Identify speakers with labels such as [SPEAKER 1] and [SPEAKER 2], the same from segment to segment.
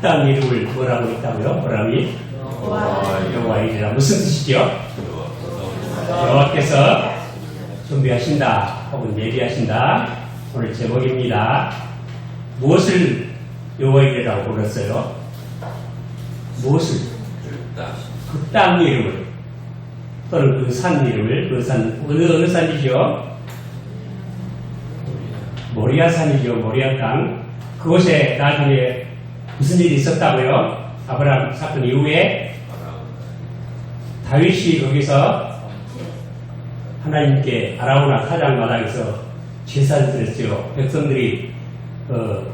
[SPEAKER 1] 그땅 이름을 뭐라고 했다고요? 뭐라니? 여호와이라 무슨 뜻이죠? 여호와께서 준비하신다 혹은 예비하신다 오늘 제목입니다. 무엇을 여호와이라고 불렀어요? 무엇을? 그 땅 이름을 또는 그 산 이름을 그 산 어느 어느 산이죠? 모리아 산이죠. 모리아 땅. 그곳에 나중에 무슨 일이 있었다고요? 아브라함 사건 이후에 다윗이 거기서 하나님께 아라우나 사장 마당에서 제사를 드렸죠. 백성들이 어,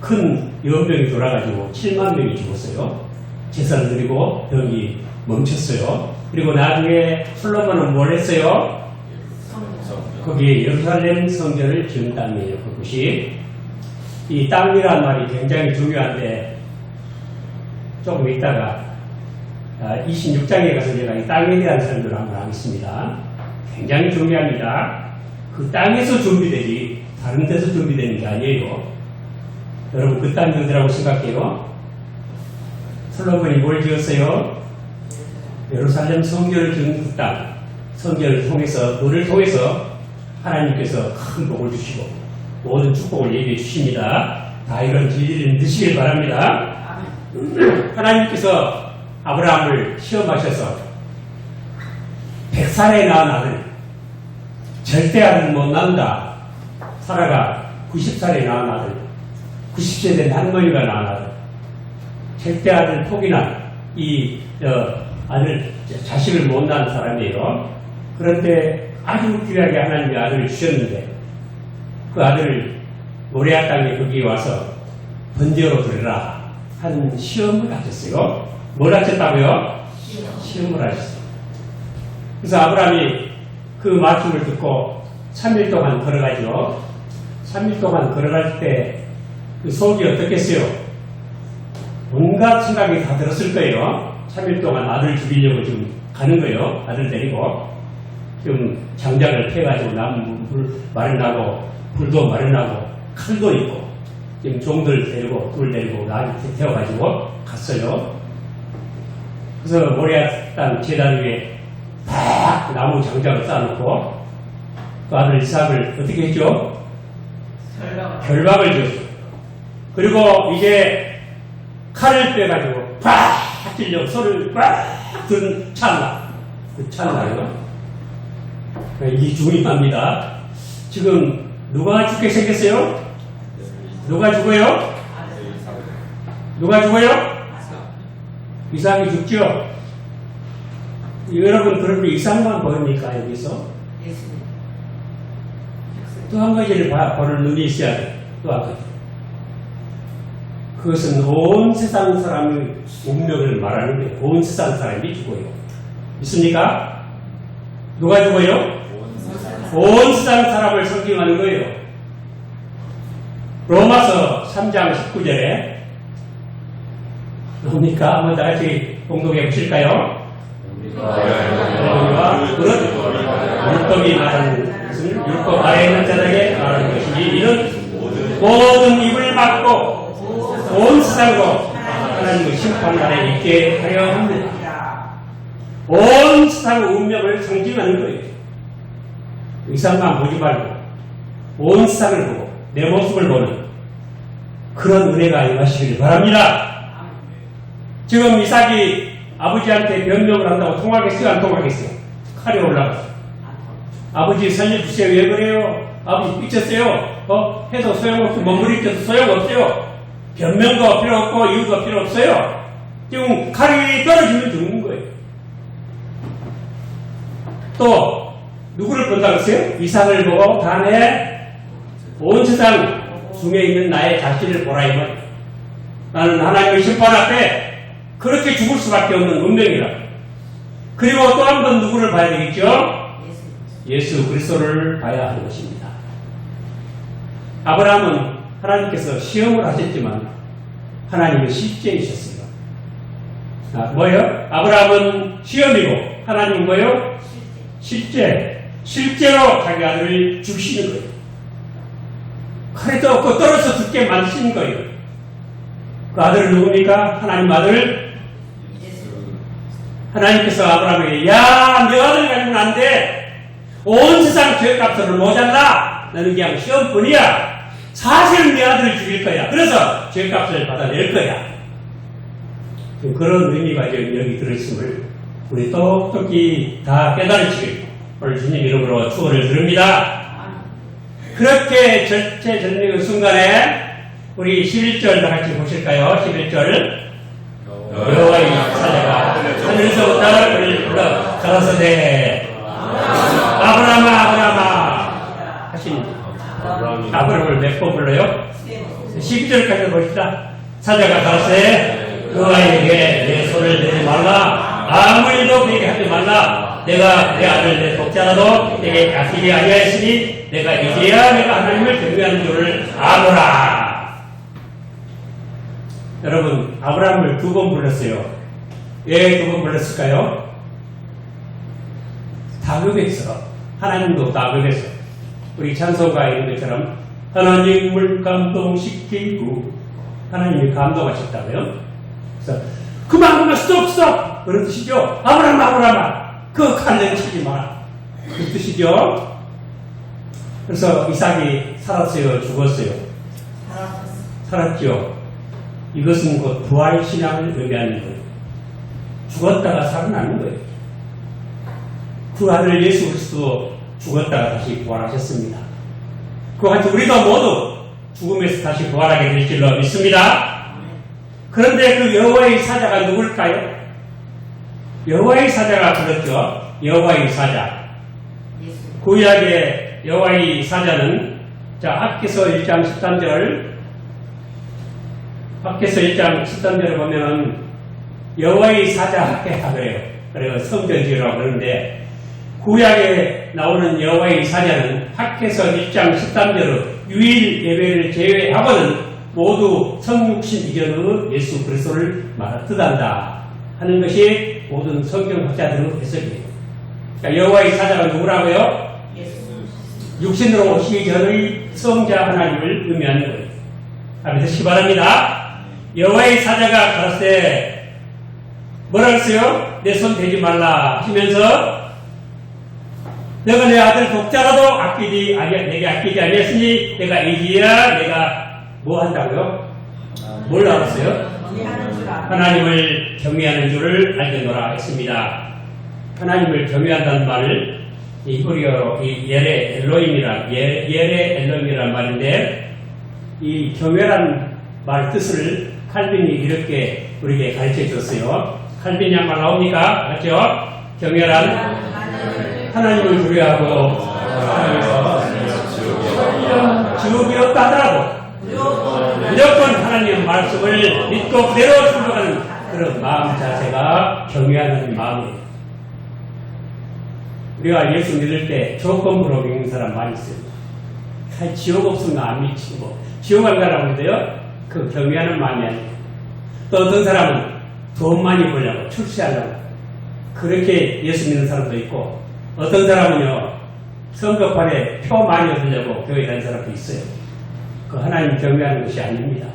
[SPEAKER 1] 그큰 연병이 돌아가지고 7만 명이 죽었어요. 제사를 드리고 병이 멈췄어요. 그리고 나중에 솔로몬은 뭘 했어요? 거기에 예루살렘 성전을 지은 땅이에요. 그곳이 이 땅이란 말이 굉장히 중요한데 조금 있다가 26장에 가서 제가 이 땅에 대한 설명을 한번 하겠습니다. 굉장히 중요합니다. 그 땅에서 준비되지 다른 데서 준비되는 게 아니에요. 여러분 그 땅이 어디라고 생각해요? 솔로몬이 뭘 지었어요? 예루살렘 성전을 지은 그 땅. 성전을 통해서 그를 통해서 하나님께서 큰 복을 주시고 모든 축복을 얘기해 주십니다. 다 이런 진리를 드시길 바랍니다. 하나님께서 아브라함을 시험하셔서 100살에 낳은 아들, 절대 아들 못 낳는다. 사라가 90살에 낳은 아들, 90세 된 할머니가 낳은 아들, 절대 아들 포기난 이 어, 아들 자식을 못 낳은 사람이에요. 그런데 아주 귀하게 하나님이 아들을 주셨는데 그 아들을 모레아 땅에 거기 와서 번제로 드리라 하는 시험을 하셨어요. 뭘 하셨다고요? 시험을 하셨어요. 그래서 아브라함이 그 말씀을 듣고 3일 동안 걸어가죠. 3일 동안 걸어갈 때 그 속이 어떻겠어요? 온갖 생각이 다 들었을 거예요. 3일 동안 아들 죽이려고 지금 가는 거예요. 아들 데리고. 지금 장작을 패가지고 나무 불 마련하고 불도 마련하고 칼도 있고 지금 종들 데리고 둘 데리고 나를 태워가지고 갔어요. 그래서 모리아 땅 재단 위에 딱 나무 장작을 쌓아놓고 그 아들 이삭을 어떻게 했죠? 결박을 줬어요. 그리고 이제 칼을 빼가지고 팍 찔려 소리를 팍든 찰나 그 찰나요. 이 중입합니다. 지금 누가 죽게 생겼어요? 누가 죽어요? 누가 죽어요? 이상이 죽죠? 여러분 그런데 이상만 보입니까 여기서? 또 한 가지를 봐, 보는 눈이 있어야 돼. 또 한 가지. 그것은 온 세상 사람의 운명을 말하는 데, 온 세상 사람이 죽어요. 있습니까? 누가 죽어요? 온 세상 사람을 성경하는 거예요. 로마서 3장 19절에 뭡니까? 한번 다 같이 공동해 보실까요? 그릇 율법이 말하는 것은 율법 아래 있는 자들에게 말하는 것이니 이는 모든 입을 막고 온 세상으로 하나님의 심판날에 있게 하려 합니다. 온 세상의 운명을 상징하는 거예요. 의상만 보지 말고 온 세상을 보고 내 모습을 보는 그런 은혜가 임하시길 바랍니다. 지금 이삭이 아버지한테 변명을 한다고 통하겠어요? 안 통하겠어요? 칼이 올라가서 아버지 살려주세요. 왜 그래요? 아버지 삐쳤어요? 어? 해도 소용없고 머무리켜도 소용없어요. 변명도 필요 없고 이유도 필요 없어요. 지금 칼이 떨어지면 죽는 거예요. 또 누구를 본다 그랬어요? 이상을 보고 다음에 온 세상 중에 있는 나의 자신을 보라 이 말이에요. 나는 하나님의 심판 앞에 그렇게 죽을 수밖에 없는 운명이라. 그리고 또 한 번 누구를 봐야 되겠죠? 예수 그리스도를 봐야 하는 것입니다. 아브라함은 하나님께서 시험을 하셨지만 하나님은 실제이셨어요. 아, 뭐예요? 아브라함은 시험이고 하나님은 뭐예요? 실제. 실제 로 자기 아들을 죽이시는 거예요. 칼에도 없고 떨어져 죽게 만드시는 거예요. 그 아들은 누굽니까? 하나님 아들 하나님께서 아브라함에게 야, 내 아들 가지고는 안 돼. 온 세상 죄값들을 모자라. 너는 그냥 시험뿐이야. 사실은 내 아들을 죽일 거야. 그래서 죄값을 받아낼 거야. 좀 그런 의미가 여기 들어있음을 우리 똑똑히 다 깨달으시길 오늘 주님 이름으로 축원을 드립니다. 그렇게 절체절명의 순간에 우리 11절 다 같이 보실까요? 11절. 여호와의 사자가 하늘에서부터 그를 불러 가라사대 아브라함아 아브라함아. 하신 아브라함을 몇 번 불러요? 12절까지 봅시다. 사자가 가라사대 여호와에게 내 손을 내지 말라. 아무 일도 그에게 하지 말라 내가 내 아들 내 독자라도 내게 아끼지 아니하였으니 내가 이제야 내가 하나님을 경외하는 줄을 아노라 여러분, 아브라함을 두 번 불렀어요. 왜 두 번 불렀을까요? 다급해서, 하나님도 다급해서, 우리 찬송가에 있는 것처럼, 하나님을 감동시키고, 하나님이 감동하셨다고요? 그래서, 그만, 그만, 스톱, 스톱! 그런 뜻이죠? 아브라함, 아브라함아! 그 칼을 치지 마라. 그 뜻이죠? 그래서 이삭이 살았어요, 죽었어요? 살았죠? 이것은 곧 부활 신앙을 의미하는 거예요. 죽었다가 살아나는 거예요. 그 아들 예수 그리스도 죽었다가 다시 부활하셨습니다. 그와 같이 우리도 모두 죽음에서 다시 부활하게 될 줄로 믿습니다. 그런데 그 여호와의 사자가 누굴까요? 여호와의 사자가 그렇죠. 여호와의 사자. 구약의 여호와의 사자는 자 앞에서 1장 13절 밖에서 1장 13절을 보면은 여호와의 사자 하라 그래요. 그래요. 성전지라고 그러는데 구약에 나오는 여호와의 사자는 밖에서 1장 13절의 유일 예배를 제외하고는 모두 성육신 이전의 예수 그리스도를 말하 뜻한다 하는 것이 모든 성경 학자들의 해석이에요. 그러니까 여호와의 사자가 누구라고요? 육신으로 오시기 전의 성자 하나님을 의미하는 거예요. 하면서 시바랍니다. 여호와의 사자가 가라사대 뭐라 그랬어요? 내 손 대지 말라 하시면서 내가 내 아들 독자라도 아끼지 아니 내게 아끼지 아니했으니 내가 이지야 내가 뭐 한다고요? 뭘 알았어요? 하나님을 경외하는 줄을 알겠노라 했습니다. 하나님을 경외한다는 말을 이 히브리어로 이 예레 엘로임이란 예, 예레 엘로임이란 말인데 이 경외란 말 뜻을 칼빈이 이렇게 우리에게 가르쳐 줬어요. 칼빈 양말 나옵니까? 맞죠? 경외란 하나님을 두려워하고 지옥이 없다 하더라도 무조건 하나님의 말씀을 믿고 그대로 순종하는 그런 마음 자체가 경외하는 마음이에요. 우리가 예수 믿을 때 조건부로 믿는 사람 많이. 아, 지옥 없으면 안 미치고 지옥 안 가라고 그러는데요. 그 경외하는 마음이 아니에요. 또 어떤 사람은 돈 많이 벌려고 출세하려고 그렇게 예수 믿는 사람도 있고 어떤 사람은요 선거판에 표 많이 얻으려고 교회 다니는 사람도 있어요. 그 하나님 경외하는 것이 아닙니다.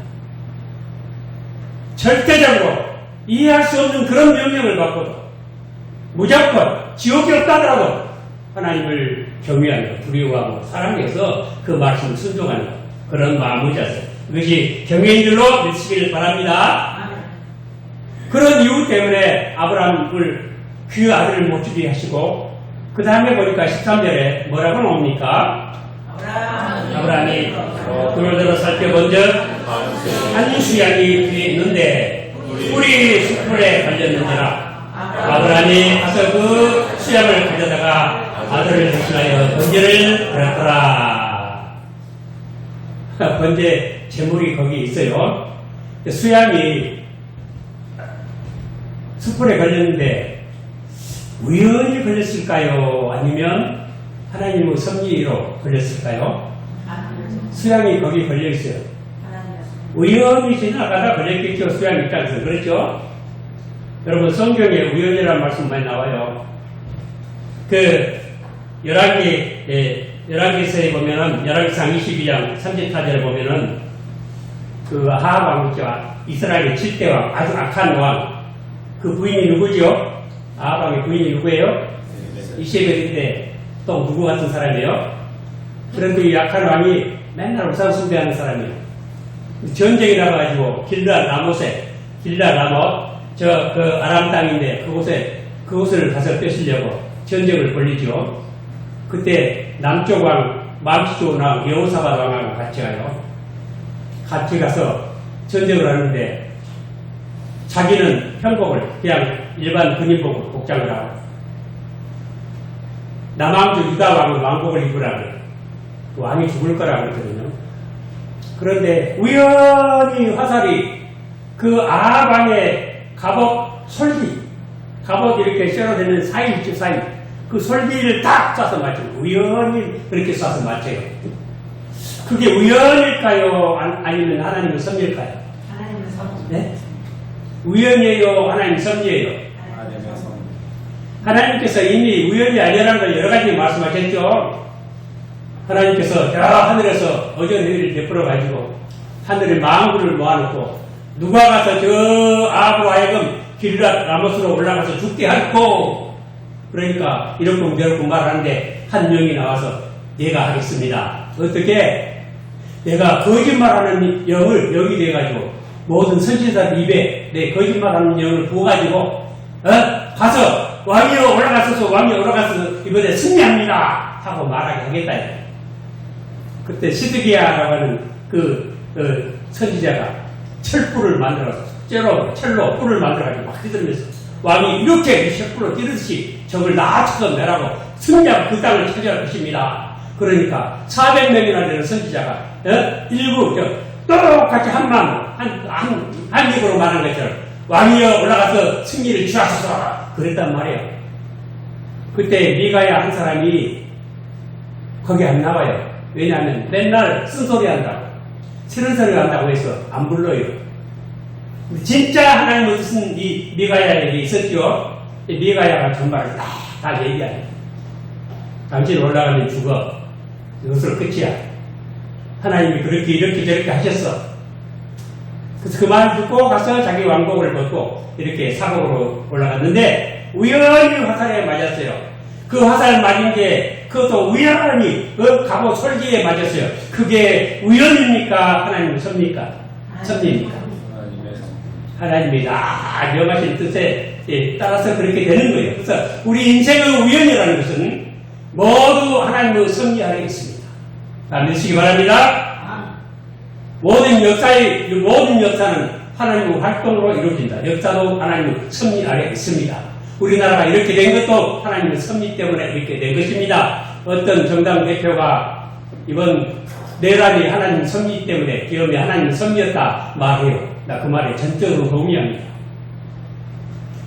[SPEAKER 1] 절대적으로 이해할 수 없는 그런 명령을 받고도 무조건 지옥이 없다더라도 하나님을 경외하며 두려워하고 사랑해서 그 말씀을 순종하는 그런 마음을 자세. 이것이 경외인 줄로 믿으시길 바랍니다. 그런 이유 때문에 아브라함을 그 아들을 못 주게 하시고 그 다음에 보니까 13절에 뭐라고 나옵니까? 아브라함이 그를 들어 살펴본 적한 수양이 뒤에 있는데 뿔이 숯불에 걸렸는지라 아브라함이 가서 그 수양을 가져다가 아들을 대신하여 번제를 드렸더라 번제 제물이 거기 있어요 수양이 숯불에 걸렸는데 우연히 걸렸을까요? 아니면 하나님의 섭리로 걸렸을까요? 수양이 거기 걸려 있어요. 우연히 지나가다 걸렸겠죠. 수양 입장에서. 그렇죠? 여러분, 성경에 우연이라는 말씀 많이 나와요. 그, 열왕기, 예, 열왕기서에 보면은, 열왕기상 22장 30타절에 보면은, 그 아합 왕이죠. 이스라엘의 7대 왕, 아주 악한 왕. 그 부인이 누구죠? 아합 왕의 부인이 누구예요? 이세벨인데 또 누구 같은 사람이에요? 그런데 이 약한 왕이 맨날 우상 숭배하는 사람이에요. 전쟁이 나가지고 길라 라못에 길라 라못 저 그 아람 땅인데 그곳에 그곳을 가서 뺏으려고 전쟁을 벌리죠. 그때 남쪽 왕 좋은 왕 여호사밧 왕하고 같이 가요. 같이 가서 전쟁을 하는데 자기는 현복을 그냥 일반 군인복을 복장을 하고 남왕주 유다 왕은 왕복을 입으라 그래요. 그 왕이 죽을 거라 그랬거든요. 그런데 우연히 화살이 그 아방의 갑옷 솔기, 갑옷 이렇게 쇠로되는 사이 있죠, 사이. 그 솔기를 딱 쏴서 맞춰요. 우연히 그렇게 쏴서 맞춰요. 그게 우연일까요? 안- 아니면 하나님의 섭리일까요?
[SPEAKER 2] 하나님은 성.
[SPEAKER 1] 네? 우연이에요? 하나님 섭리예요? 하나님께서 이미 우연이 아니라는 걸 여러 가지 말씀하셨죠. 하나님께서 저 하늘에서 어전 회의를 베풀어 가지고 하늘에 망구를 모아놓고 누가 가서 저 아브로 하여금 길라 라모스로 올라가서 죽게 하고 그러니까 이렇고 저렇고 말하는데 한 명이 나와서 내가 하겠습니다. 어떻게 내가 거짓말하는 영을 여기 돼가지고 모든 선지자들 입에 내 거짓말하는 영을 부어가지고 어? 가서 왕위로 올라가서서 왕위 올라가서 이번에 승리합니다 하고 말하게 하겠다. 그때 시드기야라고 하는 그 어, 선지자가 철불을 만들어서 쇠로 철로 뿔을 만들어가지고 막 휘둘면서 왕이 이렇게 쇠불로 뛰듯이 적을 나아쳐서 내라고 승리하고 그 땅을 차지할 것입니다. 그러니까 400명이나 되는 선지자가 어? 일부 저, 똑같이 한만 한, 한, 한 입으로 말한 것처럼 왕이여 올라가서 승리를 취하소서 그랬단 말이에요. 그때 미가야 한 사람이 거기 안 나와요. 왜냐하면 맨날 쓴소리 한다고. 싫은 소리 한다고 해서 안 불러요. 진짜 하나님의 뜻은 이 미가야에게 있었죠. 이 미가야가 정말 다, 다 얘기하네. 당신 올라가면 죽어. 이것으로 끝이야. 하나님이 그렇게 이렇게 저렇게 하셨어. 그래서 그 말을 듣고 가서 자기 왕복을 벗고 이렇게 사고로 올라갔는데 우연히 화살에 맞았어요. 그 화살 맞은 게 그것도 우연히 그 갑옷 솔기에 맞았어요. 그게 우연입니까? 하나님 섭니까? 섭리입니까? 하나님이 다 명하신 뜻에 예, 따라서 그렇게 되는 거예요. 그래서 우리 인생의 우연이라는 것은 모두 하나님의 섭리 안에 있습니다. 다 믿으시기 바랍니다. 모든 역사의 모든 역사는 하나님의 활동으로 이루어진다. 역사도 하나님의 섭리 아래 있습니다. 우리나라가 이렇게 된 것도 하나님의 섭리 때문에 이렇게 된 것입니다. 어떤 정당 대표가 이번 내란이 하나님 섭리 때문에 기업이 하나님 섭리였다 말해요. 나 그 말에 전적으로 동의합니다.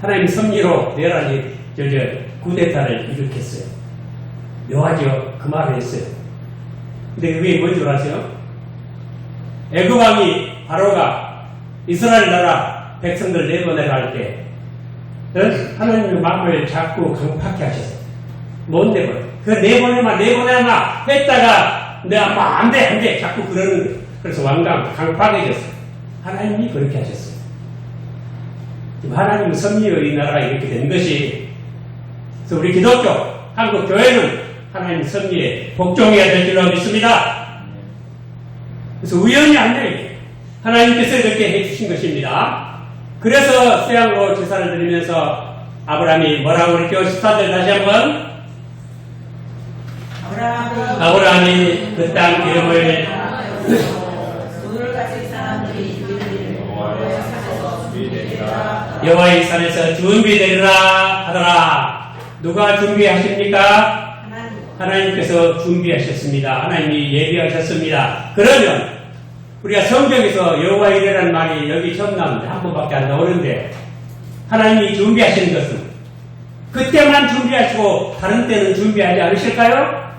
[SPEAKER 1] 하나님 섭리로 내란이 저, 저 구데타를 일으켰어요. 묘하죠. 그 말을 했어요. 근데 그게 뭔 줄 아세요? 애굽왕이 바로가 이스라엘 나라 백성들 내보내라 할 때 하나님의 마음을 자꾸 강팍해 하셨어요. 못 내보내. 그 내보내마 내보내마 했다가 내가 막 안돼 안 돼 자꾸 그러는 거예요. 그래서 왕강 강팍해졌어요. 하나님이 그렇게 하셨어요. 섭리로 이 나라가 이렇게 된 것이 그래서 우리 기독교 한국 교회는 하나님 섭리에 복종해야 될 줄로 믿습니다. 그래서 우연이 아니에요. 하나님께서 이렇게 해주신 것입니다. 그래서 수양로 제사를 드리면서 아브라함이 뭐라고 그랬죠? 14절 다시 한번.
[SPEAKER 2] 아브라함이
[SPEAKER 1] 그 땅 이름을
[SPEAKER 2] 여호와의 산에서 준비되리라
[SPEAKER 1] 하더라. 누가 준비하십니까?
[SPEAKER 2] 하나님
[SPEAKER 1] 하나님께서 준비하셨습니다. 하나님이 예비하셨습니다. 그러면 우리가 성경에서 여호와 이래라는 말이 여기 처음 나오는데 한 번밖에 안 나오는데 하나님이 준비하시는 것은 그때만 준비하시고 다른 때는 준비하지 않으실까요?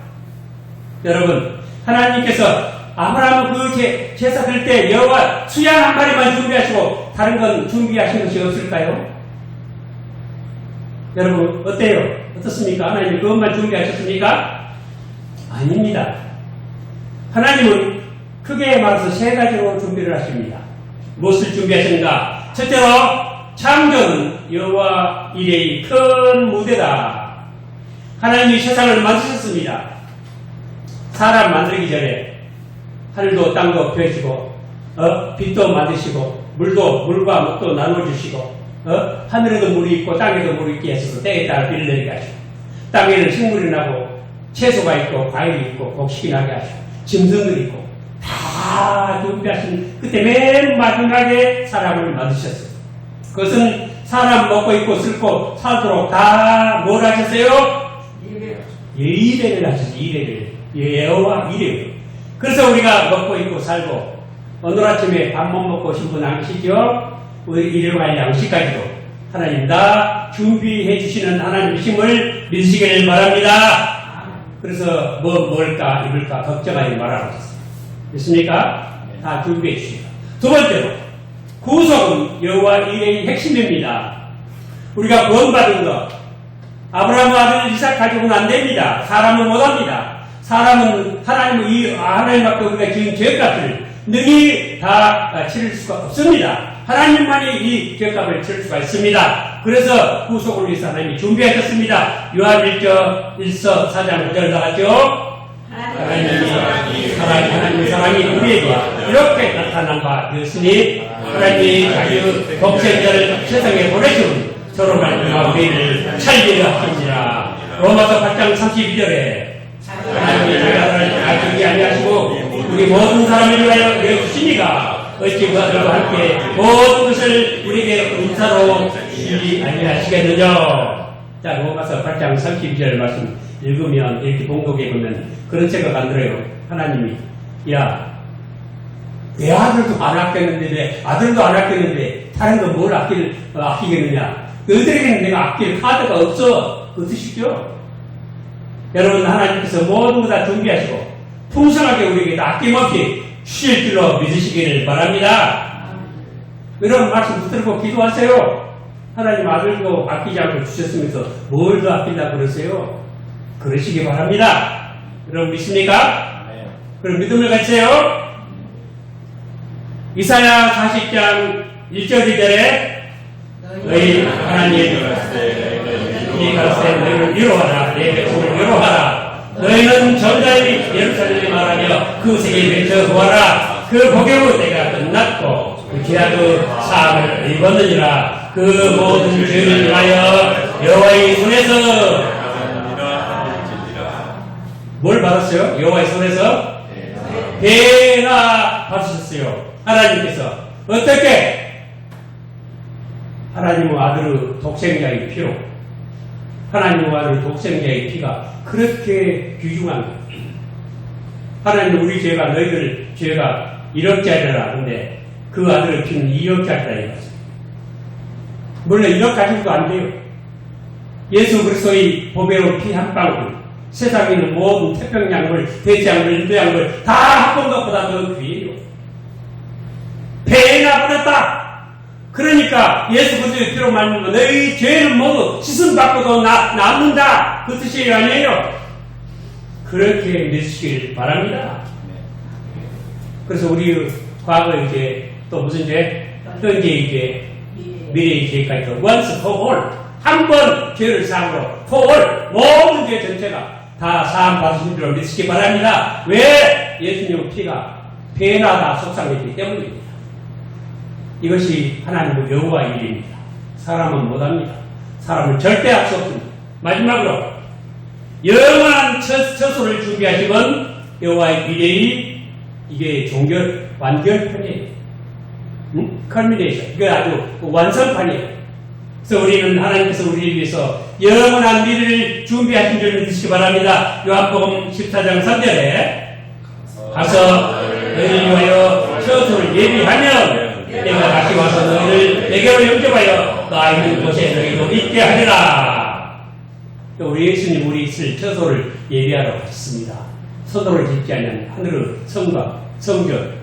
[SPEAKER 1] 여러분 하나님께서 아브라함 그 제, 제사 드릴 때 여호와 수양 한 마리만 준비하시고 다른 건 준비하신 것이 없을까요? 여러분 어때요? 어떻습니까? 하나님 그것만 준비하셨습니까? 아닙니다. 하나님은 크게 말해서 세 가지로 준비를 하십니다. 무엇을 준비하셨는가? 첫째로 창조는 여호와 이레의 큰 무대다. 하나님이 세상을 만드셨습니다. 사람 만들기 전에 하늘도 땅도 펴시고 어? 빛도 만드시고 물도 물과 묵도 나눠주시고 어? 하늘에도 물이 있고 땅에도 물이 있게 하시고 때에 따라 비를 내리게 하시고 땅에는 식물이 나고 채소가 있고 과일이 있고 곡식이 나게 하시고 짐승들이 있고 다 준비하신 그때 맨 마지막에 사람을 만드셨어요. 그것은 사람 먹고 있고 슬고 살도록 다 뭘 하셨어요? 예의를 하셨어요. 이래를 예어와 이래. 그래서 우리가 먹고 있고 살고 오늘 아침에 밥 못 먹고 오신 분 안 계시죠? 우리 일용할 양식까지도 하나님 다 준비해 주시는 하나님이심을 믿으시길 바랍니다. 그래서 뭐 먹을까 입을까 걱정하지 하셨어요. 됐습니까? 다 준비해 주십니다. 두 번째로 구속은 여호와 일의 핵심입니다. 우리가 구원받은 것 아브라함 아들 이삭 가지고는 안 됩니다. 사람은 못합니다. 사람은 하나님 이 하나님 앞에 우리가 지은 죄값을 능히 다 치를 수가 없습니다. 하나님만이 이 죄값을 치를 수가 있습니다. 그래서 구속을 위해서 하나님이 준비하셨습니다. 요한 1절 1서 4장 9절 나갔죠? 하나님이 사랑이 하나님의 사랑이 우리에게 이렇게 나타난 바 되었으니 하나님이 자기 독생자를 세상에 보내시면 서로 말미암아 우리를 살리려 하시니라. 로마서 8장 32절에 하나님이 자기 아들을 아끼지 아니하시고 우리 모든 사람을 위하여 내주시니가 어찌 그 아들과 함께 모든 것을 우리에게 은사로 주지 아니하시겠느냐? 자 로마서 8장 32절 말씀 읽으면 이렇게 봉독해 보면 그런 생각 안 들어요 하나님이 야 내 아들도 안 아꼈는데 내 아들도 안 아꼈는데 다른 거 뭘 아낄, 어, 아끼겠느냐? 너희들에게는 내가 아낄 카드가 없어. 그 뜻이죠 여러분 하나님께서 모든 거 다 준비하시고 풍성하게 우리에게 다 아낌없이 주실 줄로 믿으시기를 바랍니다. 이런 말씀 붙들고 기도하세요. 하나님 아들도 아끼지 않고 주셨으면서 뭘 더 아낀다고 그러세요? 그러시기 바랍니다. 여러분 믿습니까? 그럼 믿음을 가지세요. 이사야 40장 1절 2절에 너희 하나님 이 가세 너희를 위로하라. 내 백성을 위로하라. 너희는 전자의 예루살렘에 말하며 그 세계에 맺혀 구하라. 그 복역은 내가 끝났고 그 기라도 사함을 입었느니라. 그 모든 죄를 위하여 여호와의 손에서 뭘 받았어요? 여호와의 손에서 받으셨어요. 하나님께서 어떻게 하나님의 아들의 독생자의 피로 하나님의 아들의 독생자의 피가 그렇게 귀중한 거예요. 하나님 우리 죄가 너희들 죄가 1억짜리라 하는데 그 아들의 피는 2억짜리라 이거죠. 물론 1억 가지고도 안 돼요. 예수 그리스도의 보배로운 피한 방울 세상에 있는 모든 태평양물, 대지양물, 인도양물 다 합본 것보다 더 귀해요. 배나 버렸다. 그러니까 예수 그리스도의 피로 말미암아 너희 죄는 모두 씻음 받고도 나, 남는다. 그 뜻이 아니에요. 그렇게 믿으시길 바랍니다. 그래서 우리 과거 이제 또 무슨 죄? 현재 이제 미래의 죄까지 도 once for all 한 번 죄를 사함으로 for all 모든 죄 전체가 다 사함 받으신 줄로 믿으시기 바랍니다. 왜? 예수님 피가 배나다 속상했기 때문입니다. 이것이 하나님의 여호와 일입니다. 사람은 못합니다. 사람은 절대 할 수 없습니다. 마지막으로 영원한 처, 처소를 준비하시면 여호와의 미래의 이게 종결 완결편이에요. 응? 컬미네이션. 이게 아주 완성판이에요. 그래서 우리는 하나님께서 우리를 위해서 영원한 미래를 준비하신 줄 믿으시기 바랍니다. 요한복음 14장 3절에 가서 너희를 위하여 처소를 예비하면 내가 다시 와서 너희를 내게로 영접하여 나 있는 곳에 너희도 있게 하리라. 또 우리 예수님 우리 있을 처소를 예비하러 가셨습니다. 서도를 짓지 않는 하늘의 성과 성전.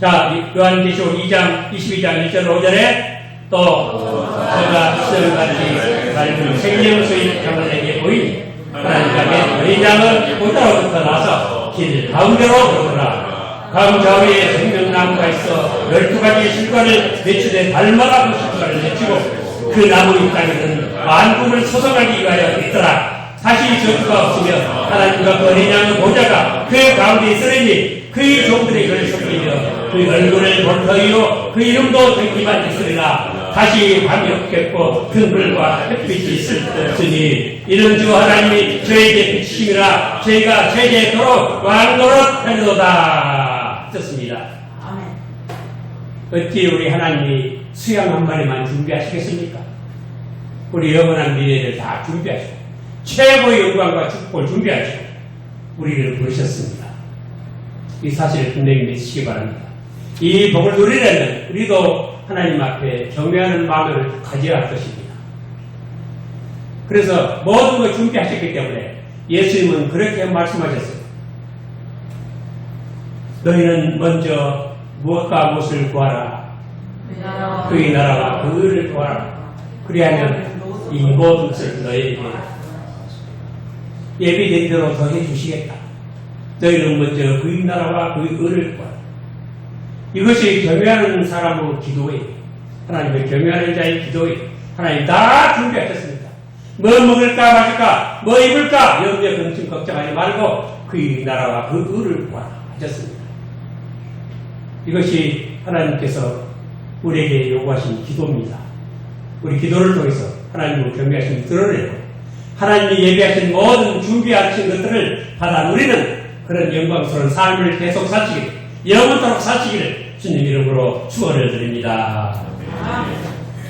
[SPEAKER 1] 자, 요한계시록 2장 22장 1절 5절에 또 시절같이 맑은 생명수의 장을 내게 보이니 하나님 앞에 너희 장을 보따로부터 나서 길 가운데로 들어오라 가운데 위에 생명나무가 있어 열두 가지의 실과를 맺추되 달마다 그 실과를 맺히고 그 나무 잎가지는 만국을 소성하기 위하여 있더라. 다시 저주가 없으며 하나님과 거리냐는 보좌가 그 가운데 있으리니 그의 종들이 그를 섬기며 그 얼굴을 볼 터이요 그 이름도 듣기만 있으리라 다시 없겠고 큰불과 햇빛이 있을 것이니 이런 주 하나님이 저에게 비치심이라 저희가 세계도록 왕노릇 하리로다 뜻습니다. 어찌 우리 하나님이 수양 한 마리만 준비하시겠습니까? 우리 영원한 미래를 다 준비하시고 최고의 영광과 축복을 준비하시고 우리를 부르셨습니다. 이 사실을 분명히 믿으시기 바랍니다. 이 복을 누리려면 우리도 하나님 앞에 경배하는 마음을 가져야 할 것입니다. 그래서 모든 걸 준비하셨기 때문에 예수님은 그렇게 말씀하셨어요. 너희는 먼저 무엇과 무엇을 구하라. 그의 나라와 그 의를 구하라. 그리하면 이 모든 것을 너희에게 예비된 대로 더해 주시겠다. 너희는 먼저 그의 나라와 그의 의를 구하라. 이것이 경외하는 사람의 기도예요. 하나님을 경외하는 자의 기도예요. 하나님 다 준비하셨습니다. 뭐 먹을까 마실까 뭐 입을까 염려 근심 걱정하지 말고 그의 나라와 그 의를 구하라 하셨습니다. 이것이 하나님께서 우리에게 요구하신 기도입니다. 우리 기도를 통해서 하나님을 경배하신 드러내고 하나님이 예비하신 모든 준비하신 것들을 받아 누리는 그런 영광스러운 삶을 계속 사시기를 영원토록 사시기를 주님 이름으로 축원을 드립니다.